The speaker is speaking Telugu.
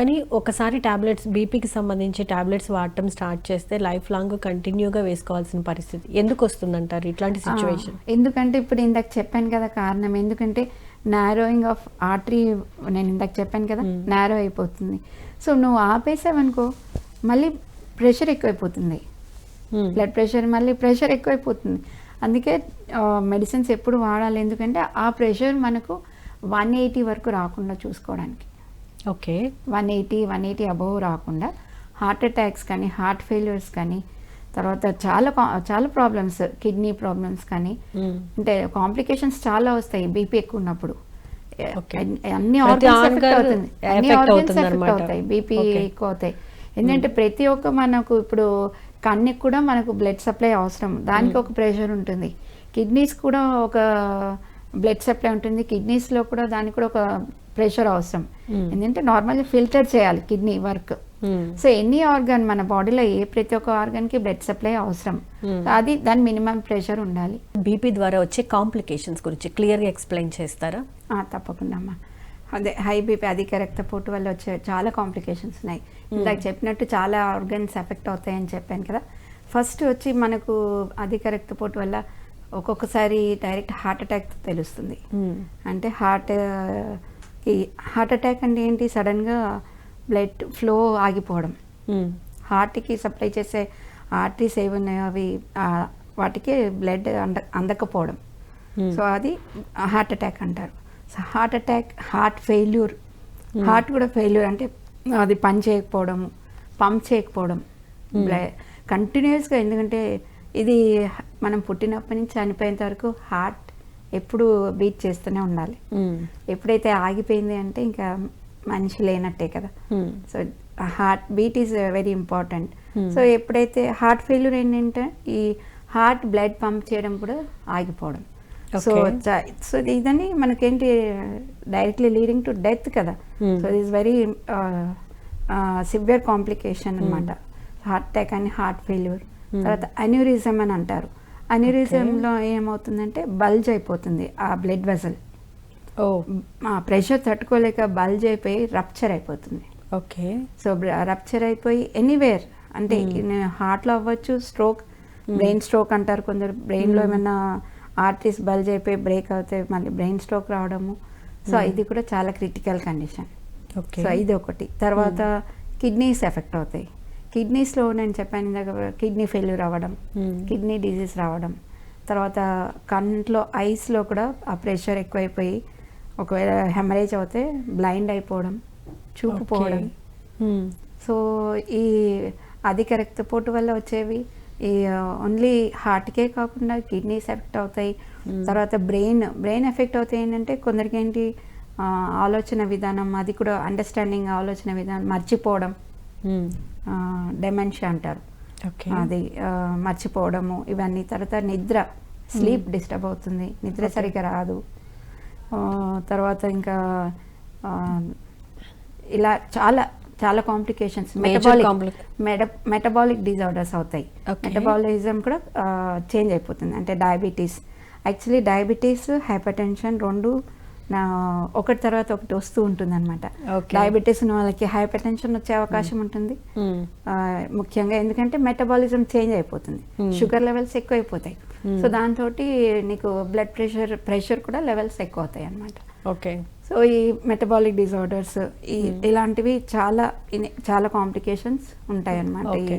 కానీ ఒకసారి టాబ్లెట్స్ బీపీకి సంబంధించి టాబ్లెట్స్ వాడటం స్టార్ట్ చేస్తే లైఫ్ లాంగ్ కంటిన్యూగా వేసుకోవాల్సిన పరిస్థితి. ఎందుకు వస్తుందంటారు ఇట్లాంటి సిచ్యువేషన్ ఎందుకంటే ఇప్పుడు ఇందాక చెప్పాను కదా కారణం. ఎందుకంటే నారోయింగ్ ఆఫ్ ఆర్టరీ నేను ఇందాక చెప్పాను కదా నారో అయిపోతుంది. సో నువ్వు ఆపేసావనుకో మళ్ళీ ప్రెషర్ ఎక్కువైపోతుంది. బ్లడ్ ప్రెషర్ మళ్ళీ ప్రెషర్ ఎక్కువైపోతుంది. అందుకే మెడిసిన్స్ ఎప్పుడు వాడాలి? ఎందుకంటే ఆ ప్రెషర్ మనకు వన్ ఎయిటీ వరకు రాకుండా చూసుకోవడానికి. Okay. One eighty one eighty above రాకుండా హార్ట్ అటాక్స్ కానీ హార్ట్ ఫెయిల్యూర్స్ కానీ తర్వాత చాలా చాలా ప్రాబ్లమ్స్ కిడ్నీ ప్రాబ్లమ్స్ కానీ అంటే కాంప్లికేషన్స్ చాలా వస్తాయి బీపీ ఎక్కువ ఉన్నప్పుడు. అన్ని- ఆర్గన్స్ ఎఫెక్ట్ అవుతుంది. అన్ని ఆర్గన్స్ ఎఫెక్ట్. అవుతాయి బీపీ. ఎక్కువ అవుతాయి ఎందుకంటే ప్రతి ఒక్క మనకు ఇప్పుడు కన్నుకి కూడా మనకు బ్లడ్ సప్లై అవసరం. దానికి ఒక ప్రెషర్ ఉంటుంది. కిడ్నీస్ కూడా ఒక బ్లడ్ సప్లై ఉంటుంది. కిడ్నీస్లో కూడా దానికి కూడా ఒక ప్రెషర్ అవసరం. Hmm. ఎందుకంటే నార్మల్లీ ఫిల్టర్ చేయాలి kidney work. So any organ మన బాడీలో ఏ ప్రతి ఒక్క ఆర్గాన్కి బ్లడ్ సప్లై అవసరం. Hmm. అది దాని మినిమం ప్రెషర్ ఉండాలి. బీపీ ద్వారా వచ్చే కాంప్లికేషన్స్ గురించి క్లియర్గా ఎక్స్ప్లెయిన్ చేస్తారా? తప్పకుండా అమ్మా. అదే హై బీపీ అధిక రక్తపోటు వల్ల వచ్చే చాలా కాంప్లికేషన్స్ ఉన్నాయి. ఇందాక చెప్పినట్టు చాలా ఆర్గన్స్ ఎఫెక్ట్ అవుతాయని చెప్పాను కదా. ఫస్ట్ వచ్చి మనకు అధిక రక్తపోటు వల్ల ఒక్కొక్కసారి డైరెక్ట్ హార్ట్ అటాక్ తెలుస్తుంది. అంటే హార్ట్ కి హార్ట్ అటాక్ అంటే ఏంటి? సడన్గా బ్లడ్ ఫ్లో ఆగిపోవడం. హార్ట్కి సప్లై చేసే ఆర్టరీస్ ఏవి ఉన్నాయో అవి వాటికి బ్లడ్ అంద అందకపోవడం. సో అది హార్ట్ అటాక్ అంటారు. So heart attack heart failure. Heart కూడా ఫెయిల్యూర్ అంటే అది పని చేయకపోవడం పంప్ చేయకపోవడం. కంటిన్యూస్గా ఎందుకంటే ఇది మనం పుట్టినప్పటి నుంచి చనిపోయేంత వరకు హార్ట్ ఎప్పుడు బీట్ చేస్తూనే ఉండాలి. ఎప్పుడైతే ఆగిపోయింది అంటే ఇంకా మనిషి లేనట్టే కదా. So heart beat is very important. So ఎప్పుడైతే హార్ట్ ఫెయిల్యూర్ ఏంటంటే ఈ హార్ట్ బ్లడ్ పంప్ చేయడం కూడా ఆగిపోవడం. సో. సో ఇదని మనకేంటి డైరెక్ట్లీ లీడింగ్ టు డెత్ కదా. So is very severe complication అనమాట హార్ట్ అటాక్ అని హార్ట్ ఫెయిల్యూర్. తర్వాత అన్యూరిజం అని అంటారు. అన్యూరిజంలో ఏమవుతుందంటే బల్జ్ అయిపోతుంది ఆ బ్లడ్ వెజల్ ఓ. ఆ ప్రెషర్ తట్టుకోలేక బల్జ్ అయిపోయి రప్చర్ అయిపోతుంది. ఓకే. సో రప్చర్ అయిపోయి ఎనీవేర్ అంటే హార్ట్లో అవ్వచ్చు స్ట్రోక్ బ్రెయిన్ స్ట్రోక్ అంటారు కొందరు. బ్రెయిన్లో ఏమైనా ఆర్టరీస్ బల్జ్ అయిపోయి బ్రేక్ అవుతాయి మళ్ళీ బ్రెయిన్ స్ట్రోక్ రావడము. సో ఇది కూడా చాలా క్రిటికల్ కండిషన్ ఓకే. సో ఇది ఒకటి. తర్వాత కిడ్నీస్ ఎఫెక్ట్ అవుతాయి. కిడ్నీస్లో నేను చెప్పాను ఇందాక కిడ్నీ ఫెయిల్యూర్ అవ్వడం Hmm. కిడ్నీ డిజీజ్ రావడం తర్వాత కంట్లో ఐస్లో కూడా ఆ ప్రెషర్ ఎక్కువైపోయి ఒకవేళ హెమరేజ్ అవుతే బ్లైండ్ అయిపోవడం చూపు పోవడం. సో ఈ అధిక రక్తపోటు వల్ల వచ్చేవి ఈ ఓన్లీ హార్ట్కే కాకుండా కిడ్నీస్ ఎఫెక్ట్ అవుతాయి. తర్వాత బ్రెయిన్ బ్రెయిన్ ఎఫెక్ట్ అవుతాయి ఏంటంటే కొందరికి ఏంటి ఆలోచన విధానం అది కూడా అండర్స్టాండింగ్ ఆలోచన విధానం మర్చిపోవడం. డెమెన్షియా అంటారు. ఓకే అది మర్చిపోవడము ఇవన్నీ తర్వాత నిద్ర స్లీప్ డిస్టర్బ్ అవుతుంది. నిద్ర సరిగ్గా రాదు. తర్వాత ఇంకా ఇలా చాలా చాలా కాంప్లికేషన్స్ మెటబాలిక్ మెటబాలిక్ డిజార్డర్స్ అవుతాయి. మెటబాలిజం కూడా చేంజ్ అయిపోతుంది. అంటే diabetes actually diabetes hypertension రెండు నా ఒకటి తర్వాత ఒకటి వస్తూ ఉంటుంది అనమాట. డయాబెటీస్ ఉన్న వాళ్ళకి హైపర్ టెన్షన్ వచ్చే అవకాశం ఉంటుంది. ఆ, ముఖ్యంగా ఎందుకంటే మెటబాలిజం చేంజ్ అయిపోతుంది. Hmm. షుగర్ లెవెల్స్ ఎక్కువ అయిపోతాయి సో దాంతో నీకు బ్లడ్ ప్రెషర్ ప్రెషర్ కూడా లెవెల్స్ ఎక్కువ అవుతాయి అన్నమాట ఓకే సో ఈ మెటబాలిక్ డిజార్డర్స్ ఈ ఇలాంటివి చాలా చాలా కాంప్లికేషన్స్ ఉంటాయి Okay.